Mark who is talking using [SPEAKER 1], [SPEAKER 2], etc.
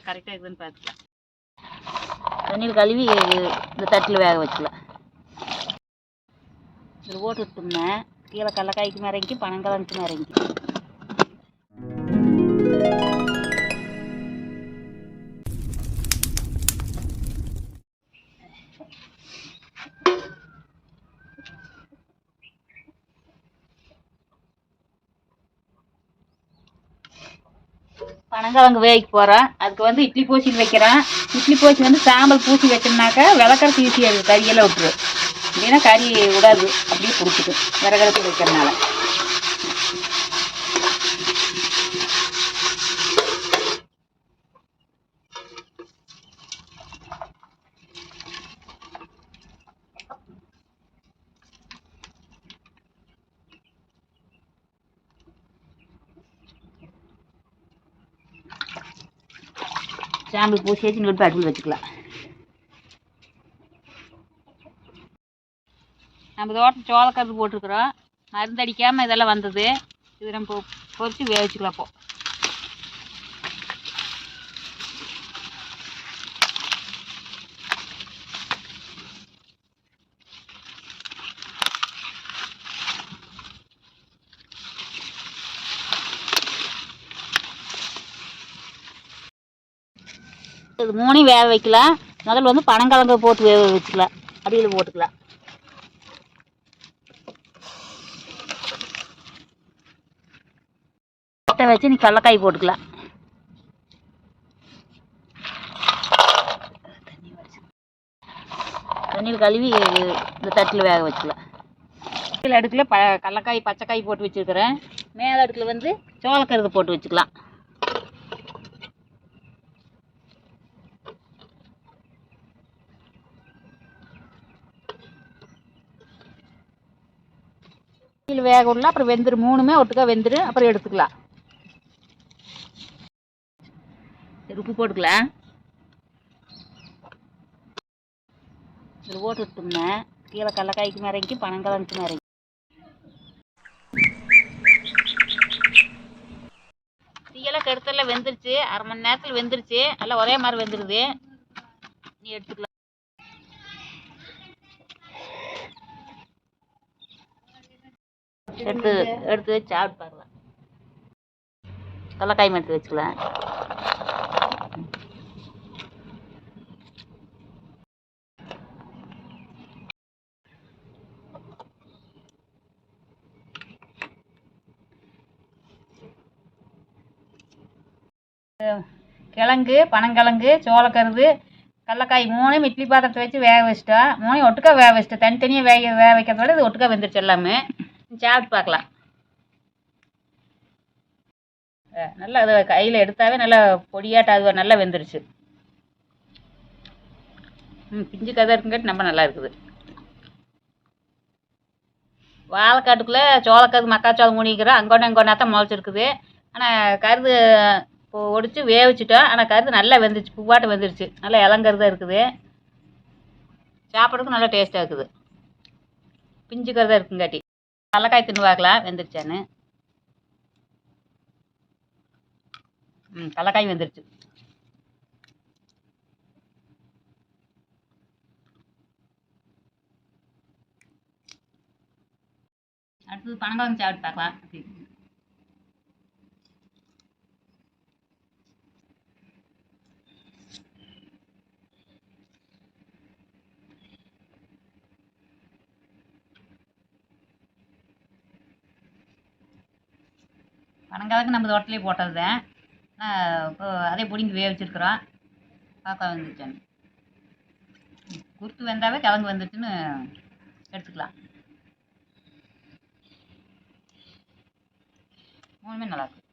[SPEAKER 1] கரெக்டாக இருக்குதுன்னு பார்த்துக்கலாம்
[SPEAKER 2] தண்ணியில் கழுவி இந்த தட்டில் வேக வச்சுக்கலாம் இதில் போட்டு விட்டோம்னா கீழே கடலக்காய்க்கு இறங்கி பனங்கிழங்குக்கு இறங்கி. பனங்கிழங்கு வேக போகிறேன் அதுக்கு வந்து இட்லி பூசின்னு வைக்கிறேன். இட்லி பூச்சி வந்து சாம்பல் பூசி வச்சோம்னாக்கா விளக்கறது ஈஸியாக இருக்குது கறியெல்லாம் விட்டுரு இல்லைன்னா கறி விடாது அப்படியே பிடிச்சிக்கும். விறகடுப்பு வைக்கிறதுனால. சாம்பல் பூசி நீங்கள் போய் அடுப்பில் வச்சுக்கலாம். நம்ம தோட்டம் சோளக்கருது போட்டிருக்குறோம். மருந்தடிக்காமல் இதெல்லாம் வந்தது. இது நம்ம பொறிச்சு வேவிச்சுக்கலாம் இப்போ இது மூணையும் வேக வைக்கலாம் முதல்ல வந்து பனங்கிழங்க போட்டு வேக வச்சுக்கலாம் அடியில் போட்டுக்கலாம் கொட்டை வச்சு நீ கடலக்காய் போட்டுக்கலாம் தண்ணியில் கழுவி இந்த தட்டில் வேக வச்சுக்கலாம் அடுக்கில் ப கடலக்காய் பச்சைக்காய் போட்டு வச்சுருக்கிறேன். மேல் அடுக்கில் வந்து சோளக்கருது போட்டு வச்சுக்கலாம். கீழே வேக விடலாம் அப்புறம் வெந்துடும் மூணுமே ஒட்டுக்கா வெந்துடும் அப்புறம் எடுத்துக்கலாம். உப்பு போட்டுக்கலாம். போட்டு விட்டோம்னா கீழே கடலக்காய்க்கு இறங்கி பனங்கிழங்குக்கு இறங்கி. தீயெல்லாம் கெடுத்தல வெந்துருச்சு. அரை மணி நேரத்தில் வெந்துருச்சு. எல்லாம் ஒரே மாதிரி வெந்துருது. நீ எடுத்துக்கலாம். எடுத்து எடுத்து வச்சு சாப்பிட்டு பார்க்கலாம் கடலக்காய் எடுத்து வச்சுக்கலாம் கிழங்கு பனங்கிழங்கு சோளக்கருது கடலக்காய் மூணையும் இட்லி பாத்திரத்தை வச்சு வேக வச்சிட்டோம் மூணையும் ஒட்டுக்கா வேக வச்சிட்டோம் தனித்தனியாக வேக வேக வைக்கிறத விட இது ஒட்டுக்கா வெந்துருச்சு எல்லாமே. சாப்பிட்டு பார்க்கலாம். நல்லா அது கையில் எடுத்தாவே நல்லா பொடியாட்ட அது நல்லா வெந்துருச்சு. ம் பிஞ்சு கதை இருக்குங்காட்டி ரொம்ப நல்லா இருக்குது. வாழைக்காட்டுக்குள்ளே சோளக்கருது மக்காச்சோளம் மூடிக்கிறோம் அங்கொன்று அங்கொன்னா தான் முளைச்சிருக்குது ஆனால் கருது இப்போ ஒடிச்சு வேவிச்சிட்டோம். ஆனால் கருது நல்லா வெந்துருச்சு பூவாட்டம் வெந்துருச்சு. நல்லா இளங்கருதாக இருக்குது. சாப்பிட்றதுக்கும் நல்லா டேஸ்ட்டாக இருக்குது. பிஞ்சு கருதாக இருக்குங்காட்டி. கடலக்காய் தின்னு பார்க்கலாம் வெந்துருச்சான்னு. ம் கடலக்காய் வெந்துருச்சு. அடுத்தது பனங்கிழங்கு சாப்பிட்டு பார்க்கலாம். பனங்கிழங்கு நம்ம தோட்டத்திலே போட்டது தான் இப்போ அதே பிடிங்கி வேவிச்சிருக்கிறோம் பார்க்க வந்துருச்சான்னு குருத்து வெந்தாவே கிழங்கு வந்துட்டுன்னு எடுத்துக்கலாம். மூணுமே நல்லாயிருக்கும்